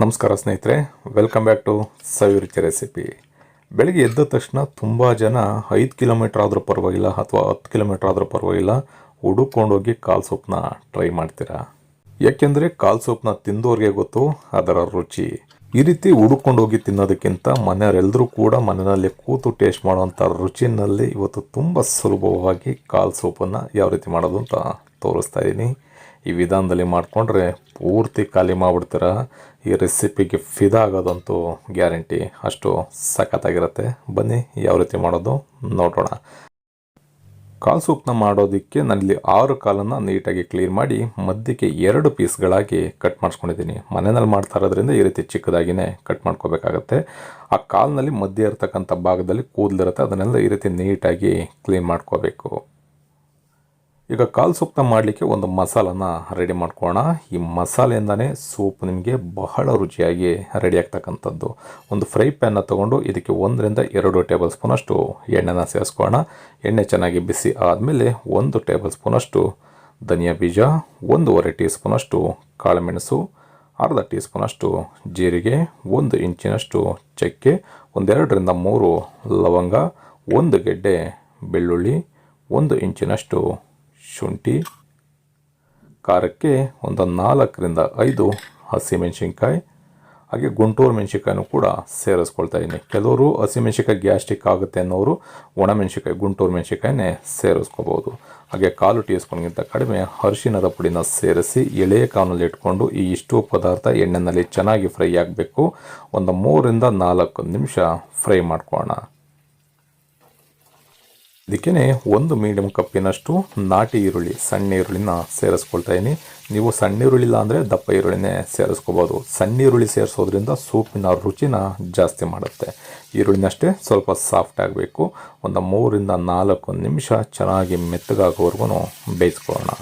ನಮಸ್ಕಾರ ಸ್ನೇಹಿತರೆ welcome back to Saviruchi recipe ಬೆಳಿಗ್ಗೆ ಎದ್ದ ತಕ್ಷಣ ತುಂಬ ಜನ ಐದು ಕಿಲೋಮೀಟ್ರ್ ಆದರೂ ಪರವಾಗಿಲ್ಲ ಅಥವಾ ಹತ್ತು ಕಿಲೋಮೀಟ್ರ್ ಆದರೂ ಪರವಾಗಿಲ್ಲ ಹುಡುಕೊಂಡೋಗಿ ಕಾಲು ಸೊಪ್ಪನ್ನ ಟ್ರೈ ಮಾಡ್ತೀರಾ? ಯಾಕೆಂದರೆ ಕಾಲು ಸೊಪ್ಪನ್ನ ತಿಂದೋರಿಗೆ ಗೊತ್ತು, ಅದರ ರುಚಿ. ಈ ರೀತಿ ಹುಡುಕೊಂಡೋಗಿ ತಿನ್ನೋದಕ್ಕಿಂತ ಮನೆಯವರೆಲ್ಲರೂ ಕೂಡ ಮನೆಯಲ್ಲಿ ಕೂತು ಟೇಸ್ಟ್ ಮಾಡುವಂಥ ರುಚಿನಲ್ಲಿ ಇವತ್ತು ತುಂಬ ಸುಲಭವಾಗಿ ಕಾಲು ಸೊಪ್ಪನ್ನು ಯಾವ ರೀತಿ ಮಾಡೋದು ಅಂತ ತೋರಿಸ್ತಾ ಇದ್ದೀನಿ ಈ ವಿಧಾನದಲ್ಲಿ ಮಾಡಿಕೊಂಡ್ರೆ ಪೂರ್ತಿ ಖಾಲಿ ಮಾಡಿಬಿಡ್ತೀರ? ಈ ರೆಸಿಪಿಗೆ ಫಿದಾ ಆಗೋದಂತೂ ಗ್ಯಾರಂಟಿ ಅಷ್ಟು ಸಖತ್ತಾಗಿರುತ್ತೆ. ಬನ್ನಿ ಯಾವ ರೀತಿ ಮಾಡೋದು ನೋಡೋಣ. ಕಾಲು ಸೂಪ್ನ ಮಾಡೋದಕ್ಕೆ ನಾನಿಲ್ಲಿ ಆರು ಕಾಲನ್ನು ನೀಟಾಗಿ ಕ್ಲೀನ್ ಮಾಡಿ ಮಧ್ಯಕ್ಕೆ ಎರಡು ಪೀಸ್ಗಳಾಗಿ ಕಟ್ ಮಾಡಿಸ್ಕೊಂಡಿದ್ದೀನಿ. ಮನೆಯಲ್ಲಿ ಮಾಡ್ತಾ ಇರೋದ್ರಿಂದ ಈ ರೀತಿ ಚಿಕ್ಕದಾಗಿನೇ ಕಟ್ ಮಾಡ್ಕೋಬೇಕಾಗತ್ತೆ. ಆ ಕಾಲಿನಲ್ಲಿ ಮಧ್ಯೆ ಇರತಕ್ಕಂಥ ಭಾಗದಲ್ಲಿ ಕೂದಲಿರುತ್ತೆ. ಅದನ್ನೆಲ್ಲ ಈ ರೀತಿ ನೀಟಾಗಿ ಕ್ಲೀನ್ ಮಾಡ್ಕೋಬೇಕು. ಈಗ ಕಾಲು ಸೂಪ್ನ ಮಾಡಲಿಕ್ಕೆ ಒಂದು ಮಸಾಲನ ರೆಡಿ ಮಾಡ್ಕೊಳ್ಳೋಣ. ಈ ಮಸಾಲೆಯಿಂದನೇ ಸೂಪ್ ನಿಮಗೆ ಬಹಳ ರುಚಿಯಾಗಿ ರೆಡಿ ಆಗ್ತಕ್ಕಂಥದ್ದು. ಒಂದು ಫ್ರೈ ಪ್ಯಾನ್ನ ತೊಗೊಂಡು ಇದಕ್ಕೆ ಒಂದರಿಂದ ಎರಡು ಟೇಬಲ್ ಸ್ಪೂನಷ್ಟು ಎಣ್ಣೆನ ಸೇರಿಸ್ಕೊಳ್ಳೋಣ. ಎಣ್ಣೆ ಚೆನ್ನಾಗಿ ಬಿಸಿ ಆದಮೇಲೆ ಒಂದು ಟೇಬಲ್ ಸ್ಪೂನಷ್ಟು ಧನಿಯಾ ಬೀಜ, ಒಂದೂವರೆ ಟೀ ಸ್ಪೂನಷ್ಟು ಕಾಳುಮೆಣಸು, ಅರ್ಧ ಟೀ ಸ್ಪೂನಷ್ಟು ಜೀರಿಗೆ, ಒಂದು ಇಂಚಿನಷ್ಟು ಚಕ್ಕೆ, ಒಂದೆರಡರಿಂದ ಮೂರು ಲವಂಗ, ಒಂದು ಗೆಡ್ಡೆ ಬೆಳ್ಳುಳ್ಳಿ, ಒಂದು ಇಂಚಿನಷ್ಟು ಶುಂಠಿ, ಖಾರಕ್ಕೆ ಒಂದು ನಾಲ್ಕರಿಂದ ಐದು ಹಸಿಮೆಣಸಿನ್ಕಾಯಿ ಹಾಗೆ ಗುಂಟೂರು ಮೆಣಸಿನ್ಕಾಯಿನೂ ಕೂಡ ಸೇರಿಸ್ಕೊಳ್ತಾ ಇದ್ದೀನಿ ಕೆಲವರು ಹಸಿಮೆಣಸಿನ್ಕಾಯಿ ಗ್ಯಾಸ್ಟ್ರಿಕ್ ಆಗುತ್ತೆ ಅನ್ನೋರು ಒಣಮೆಣಸಿನ್ಕಾಯಿ ಗುಂಟೂರು ಮೆಣಸಿನ್ಕಾಯಿನೇ ಸೇರಿಸ್ಕೋಬೋದು. ಹಾಗೆ ಕಾಲು ಟೀ ಸ್ಪೂನ್ಗಿಂತ ಕಡಿಮೆ ಅರಿಶಿನದ ಪುಡಿನ ಸೇರಿಸಿ ಎಳೆಯ ಕಾವನಲ್ಲಿ ಇಟ್ಕೊಂಡು ಈ ಇಷ್ಟು ಪದಾರ್ಥ ಎಣ್ಣೆಯಲ್ಲಿ ಚೆನ್ನಾಗಿ ಫ್ರೈ ಆಗಬೇಕು. ಒಂದು ಮೂರರಿಂದ ನಾಲ್ಕು ನಿಮಿಷ ಫ್ರೈ ಮಾಡ್ಕೊಳ್ಳೋಣ. ಇದಕ್ಕೇ ಒಂದು ಮೀಡಿಯಂ ಕಪ್ಪಿನಷ್ಟು ನಾಟಿ ಈರುಳ್ಳಿ, ಸಣ್ಣ ಈರುಳ್ಳಿನ ಸೇರಿಸ್ಕೊಳ್ತಾ ಇದ್ದೀನಿ ನೀವು ಸಣ್ಣ ಈರುಳ್ಳಿ ಇಲ್ಲ ಅಂದರೆ ದಪ್ಪ ಈರುಳ್ಳಿನೇ ಸೇರಿಸ್ಕೋಬೋದು. ಸಣ್ಣ ಈರುಳ್ಳಿ ಸೇರಿಸೋದ್ರಿಂದ ಸೂಪಿನ ರುಚಿನ ಜಾಸ್ತಿ ಮಾಡುತ್ತೆ. ಈರುಳ್ಳಿನಷ್ಟೇ ಸ್ವಲ್ಪ ಸಾಫ್ಟ್ ಆಗಬೇಕು. ಒಂದು ಮೂರಿಂದ ನಾಲ್ಕು ನಿಮಿಷ ಚೆನ್ನಾಗಿ ಮೆತ್ತಗಾಗೋವರೆಗೂ ಬೇಯಿಸ್ಕೊಳ್ಳೋಣ.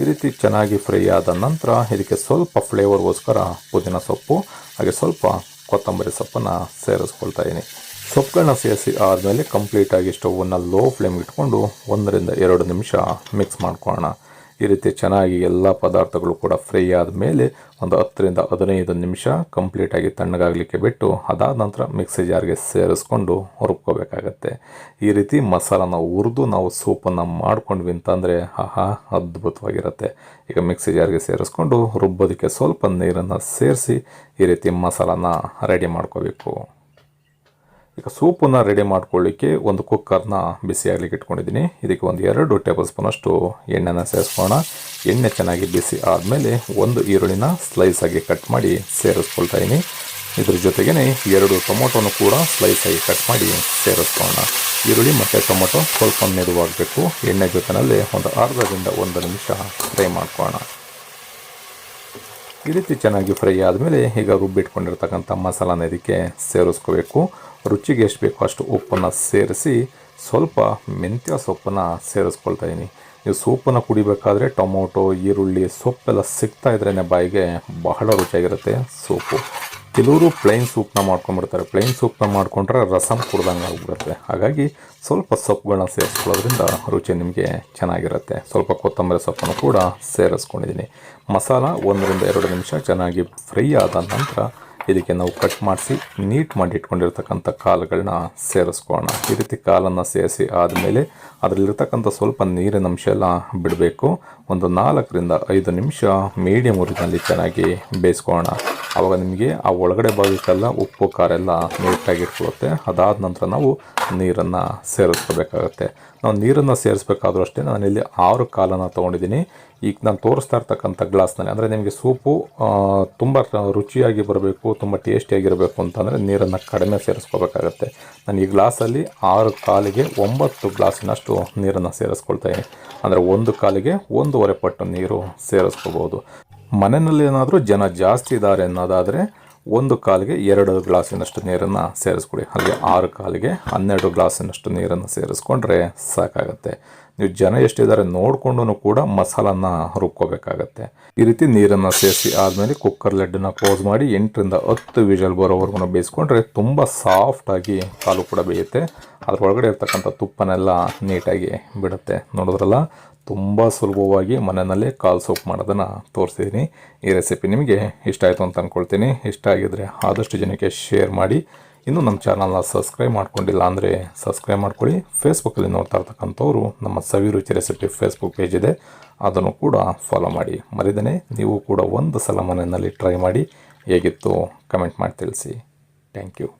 ಈ ರೀತಿ ಚೆನ್ನಾಗಿ ಫ್ರೈ ಆದ ನಂತರ ಇದಕ್ಕೆ ಸ್ವಲ್ಪ ಫ್ಲೇವರ್ಗೋಸ್ಕರ ಪುದೀನ ಸೊಪ್ಪು, ಹಾಗೆ ಸ್ವಲ್ಪ ಕೊತ್ತಂಬರಿ ಸೊಪ್ಪನ್ನು ಸೇರಿಸ್ಕೊಳ್ತಾ ಇದ್ದೀನಿ ಸೊಪ್ಪುಗಳನ್ನ ಸೇರಿಸಿ ಆದಮೇಲೆ ಕಂಪ್ಲೀಟಾಗಿ ಸ್ಟವನ್ನು ಲೋ ಫ್ಲೇಮ್ ಇಟ್ಕೊಂಡು ಒಂದರಿಂದ ಎರಡು ನಿಮಿಷ ಮಿಕ್ಸ್ ಮಾಡ್ಕೊಳ್ಳೋಣ. ಈ ರೀತಿ ಚೆನ್ನಾಗಿ ಎಲ್ಲ ಪದಾರ್ಥಗಳು ಕೂಡ ಫ್ರೈ ಆದಮೇಲೆ ಒಂದು ಹತ್ತರಿಂದ ಹದಿನೈದು ನಿಮಿಷ ಕಂಪ್ಲೀಟಾಗಿ ತಣ್ಣಗಾಗಲಿಕ್ಕೆ ಬಿಟ್ಟು ಅದಾದ ನಂತರ ಮಿಕ್ಸಿ ಜಾರ್ಗೆ ಸೇರಿಸ್ಕೊಂಡು ಹುರ್ಕೋಬೇಕಾಗತ್ತೆ. ಈ ರೀತಿ ಮಸಾಲಾನ ಹುರಿದು ನಾವು ಸೂಪನ್ನು ಮಾಡ್ಕೊಂಡ್ವಿ ಅಂತಂದರೆ ಆಹಾ, ಅದ್ಭುತವಾಗಿರುತ್ತೆ. ಈಗ ಮಿಕ್ಸಿ ಜಾರ್ಗೆ ಸೇರಿಸ್ಕೊಂಡು ರುಬ್ಬೋದಕ್ಕೆ ಸ್ವಲ್ಪ ನೀರನ್ನು ಸೇರಿಸಿ ಈ ರೀತಿ ಮಸಾಲಾನ ರೆಡಿ ಮಾಡ್ಕೋಬೇಕು. ಈಗ ಸೂಪನ್ನು ರೆಡಿ ಮಾಡ್ಕೊಳ್ಳಿಕ್ಕೆ ಒಂದು ಕುಕ್ಕರ್ನ ಬಿಸಿಯಾಗಲಿಕ್ಕೆ ಇಟ್ಕೊಂಡಿದ್ದೀನಿ. ಇದಕ್ಕೆ ಒಂದು ಎರಡು ಟೇಬಲ್ ಸ್ಪೂನಷ್ಟು ಎಣ್ಣೆನ ಸೇರಿಸ್ಕೋಣ ಎಣ್ಣೆ ಚೆನ್ನಾಗಿ ಬಿಸಿ ಆದಮೇಲೆ ಒಂದು ಈರುಳ್ಳಿನ ಸ್ಲೈಸ್ ಆಗಿ ಕಟ್ ಮಾಡಿ ಸೇರಿಸ್ಕೊಳ್ತಾ ಇದ್ದೀನಿ ಇದ್ರ ಜೊತೆಗೇ ಎರಡು ಟೊಮೊಟೊನು ಕೂಡ ಸ್ಲೈಸ್ ಆಗಿ ಕಟ್ ಮಾಡಿ ಸೇರಿಸ್ಕೊಳ್ಳೋಣ. ಈರುಳ್ಳಿ ಮತ್ತು ಟೊಮೊಟೊ ಸ್ವಲ್ಪ ಮೆದುವಾಗಬೇಕು. ಎಣ್ಣೆ ಜೊತೆನಲ್ಲಿ ಒಂದು ಅರ್ಧದಿಂದ ಒಂದು ನಿಮಿಷ ಫ್ರೈ ಮಾಡ್ಕೊಳ್ಳೋಣ. ಈ ರೀತಿ ಚೆನ್ನಾಗಿ ಫ್ರೈ ಆದಮೇಲೆ ಈಗ ರುಬ್ಬಿಟ್ಕೊಂಡಿರ್ತಕ್ಕಂಥ ಮಸಾಲಾನ ಇದಕ್ಕೆ ಸೇರಿಸ್ಕೋಬೇಕು. ರುಚಿಗೆ ಎಷ್ಟು ಬೇಕೋ ಅಷ್ಟು ಉಪ್ಪನ್ನು ಸೇರಿಸಿ ಸ್ವಲ್ಪ ಮೆಂತ್ಯ ಸೊಪ್ಪನ್ನು ಸೇರಿಸ್ಕೊಳ್ತಾ ಇದ್ದೀನಿ ನೀವು ಸೂಪನ್ನು ಕುಡಿಬೇಕಾದ್ರೆ ಟೊಮೊಟೊ, ಈರುಳ್ಳಿ, ಸೊಪ್ಪೆಲ್ಲ ಸಿಗ್ತಾ ಇದ್ರೇ ಬಾಯಿಗೆ ಬಹಳ ರುಚಿಯಾಗಿರುತ್ತೆ ಸೂಪು ಕೆಲವರು ಪ್ಲೈನ್ ಸೂಪ್ನ ಮಾಡ್ಕೊಂಡ್ಬಿಡ್ತಾರೆ. ಪ್ಲೈನ್ ಸೂಪ್ನ ಮಾಡ್ಕೊಂಡ್ರೆ ರಸಮ್ ಕುಡ್ದಂಗೆ ಆಗಿಬಿಡುತ್ತೆ. ಹಾಗಾಗಿ ಸ್ವಲ್ಪ ಸೊಪ್ಪುಗಳನ್ನ ಸೇರಿಸ್ಕೊಳ್ಳೋದ್ರಿಂದ ರುಚಿ ನಿಮಗೆ ಚೆನ್ನಾಗಿರುತ್ತೆ. ಸ್ವಲ್ಪ ಕೊತ್ತಂಬರಿ ಸೊಪ್ಪನ್ನು ಕೂಡ ಸೇರಿಸ್ಕೊಂಡಿದ್ದೀನಿ ಮಸಾಲ ಒಂದರಿಂದ ಎರಡು ನಿಮಿಷ ಚೆನ್ನಾಗಿ ಫ್ರೈ ಆದ ನಂತರ ಇದಕ್ಕೆ ನಾವು ಕಟ್ ಮಾಡಿಸಿ ನೀಟ್ ಮಾಡಿ ಇಟ್ಕೊಂಡಿರ್ತಕ್ಕಂಥ ಕಾಲುಗಳನ್ನ ಸೇರಿಸ್ಕೋಣ ಈ ರೀತಿ ಕಾಲನ್ನು ಸೇರಿಸಿ ಆದಮೇಲೆ ಅದರಲ್ಲಿರ್ತಕ್ಕಂಥ ಸ್ವಲ್ಪ ನೀರಿನ ಅಂಶ ಎಲ್ಲ ಬಿಡಬೇಕು. ಒಂದು ನಾಲ್ಕರಿಂದ ಐದು ನಿಮಿಷ ಮೀಡಿಯಮ್ ಊರಿನಲ್ಲಿ ಚೆನ್ನಾಗಿ ಬೇಯಿಸ್ಕೊಳ್ಳೋಣ. ಆವಾಗ ನಿಮಗೆ ಆ ಒಳಗಡೆ ಭಾಗಕ್ಕೆಲ್ಲ ಉಪ್ಪು, ಖಾರ ಎಲ್ಲ ನೀಟಾಗಿ ಇಟ್ಕೊಳ್ಳುತ್ತೆ. ಅದಾದ ನಂತರ ನಾವು ನೀರನ್ನು ಸೇರಿಸ್ಕೋಬೇಕಾಗತ್ತೆ. ನಾವು ನೀರನ್ನು ಸೇರಿಸ್ಬೇಕಾದ್ರೂ ಅಷ್ಟೇ ನಾನಿಲ್ಲಿ ಆರು ಕಾಲನ್ನು ತೊಗೊಂಡಿದ್ದೀನಿ. ಈಗ ನಾನು ತೋರಿಸ್ತಾ ಇರ್ತಕ್ಕಂಥ ಗ್ಲಾಸ್ನಲ್ಲಿ ಅಂದರೆ ನಿಮಗೆ ಸೂಪು ತುಂಬ ರುಚಿಯಾಗಿ ಬರಬೇಕು ತುಂಬ ಟೇಸ್ಟಿಯಾಗಿರಬೇಕು ಅಂತಂದರೆ ನೀರನ್ನು ಕಡಿಮೆ ಸೇರಿಸ್ಕೋಬೇಕಾಗತ್ತೆ. ನಾನು ಈ ಗ್ಲಾಸಲ್ಲಿ ಆರು ಕಾಲಿಗೆ ಒಂಬತ್ತು ಗ್ಲಾಸಿನಷ್ಟು ನೀರನ್ನು ಸೇರಿಸ್ಕೊಳ್ತಾ ಇದ್ದೀನಿ. ಅಂದರೆ ಒಂದು ಕಾಲಿಗೆ ಒಂದೂವರೆ ಪಟ್ಟು ನೀರು ಸೇರಿಸ್ಕೋಬೋದು. ಮನೆಯಲ್ಲಿ ಏನಾದರೂ ಜನ ಜಾಸ್ತಿ ಇದ್ದಾರೆ ಅನ್ನೋದಾದರೆ ಒಂದು ಕಾಲಿಗೆ ಎರಡು ಗ್ಲಾಸಿನಷ್ಟು ನೀರನ್ನು ಸೇರಿಸ್ಕೊಡಿ. ಹಾಗೆ ಆರು ಕಾಲಿಗೆ ಹನ್ನೆರಡು ಗ್ಲಾಸಿನಷ್ಟು ನೀರನ್ನು ಸೇರಿಸ್ಕೊಂಡ್ರೆ ಸಾಕಾಗುತ್ತೆ. ನೀವು ಜನ ಎಷ್ಟಿದ್ದಾರೆ ನೋಡಿಕೊಂಡು ಕೂಡ ಮಸಾಲನ್ನ ರುಬ್ಕೋಬೇಕಾಗತ್ತೆ. ಈ ರೀತಿ ನೀರನ್ನು ಸೇರಿಸಿ ಆದಮೇಲೆ ಕುಕ್ಕರ್ ಲೆಡ್ಡನ್ನು ಕ್ಲೋಸ್ ಮಾಡಿ ಎಂಟರಿಂದ ಹತ್ತು ವಿಜಲ್ ಬರೋವರೆಗೂ ಬೇಯಿಸ್ಕೊಂಡ್ರೆ ತುಂಬ ಸಾಫ್ಟಾಗಿ ಕಾಲು ಕೂಡ ಬೇಯುತ್ತೆ. ಒಳಗಡೆ ಇರ್ತಕ್ಕಂಥ ತುಪ್ಪನೆಲ್ಲ ನೀಟಾಗಿ ಬಿಡುತ್ತೆ. ನೋಡಿದ್ರಲ್ಲ, ತುಂಬ ಸುಲಭವಾಗಿ ಮನೆಯಲ್ಲೇ ಕಾಲು ಸೋಪ್ ಮಾಡೋದನ್ನು ತೋರಿಸಿದ್ದೀನಿ ಈ ರೆಸಿಪಿ ನಿಮಗೆ ಇಷ್ಟ ಆಯಿತು ಅಂತ ಅಂದ್ಕೊಳ್ತೀನಿ ಇಷ್ಟ ಆಗಿದ್ರೆ ಆದಷ್ಟು ಜನಕ್ಕೆ ಶೇರ್ ಮಾಡಿ. ಇನ್ನೂ ನಮ್ಮ ಚಾನಲ್ನ ಸಬ್ಸ್ಕ್ರೈಬ್ ಮಾಡ್ಕೊಂಡಿಲ್ಲ ಅಂದರೆ ಸಬ್ಸ್ಕ್ರೈಬ್ ಮಾಡ್ಕೊಳ್ಳಿ. ಫೇಸ್ಬುಕ್ಕಲ್ಲಿ ನೋಡ್ತಾ ಇರ್ತಕ್ಕಂಥವ್ರು ನಮ್ಮ ಸವಿ ರುಚಿ ರೆಸಿಪಿ ಫೇಸ್ಬುಕ್ ಪೇಜ್ ಇದೆ. ಅದನ್ನು ಕೂಡ ಫಾಲೋ ಮಾಡಿ. ಮರಿದನೇ, ನೀವು ಕೂಡ ಒಂದು ಸಲ ಮನೆಯಲ್ಲಿ ಟ್ರೈ ಮಾಡಿ. ಹೇಗಿತ್ತು? ಕಮೆಂಟ್ ಮಾಡಿ ತಿಳಿಸಿ. Thank you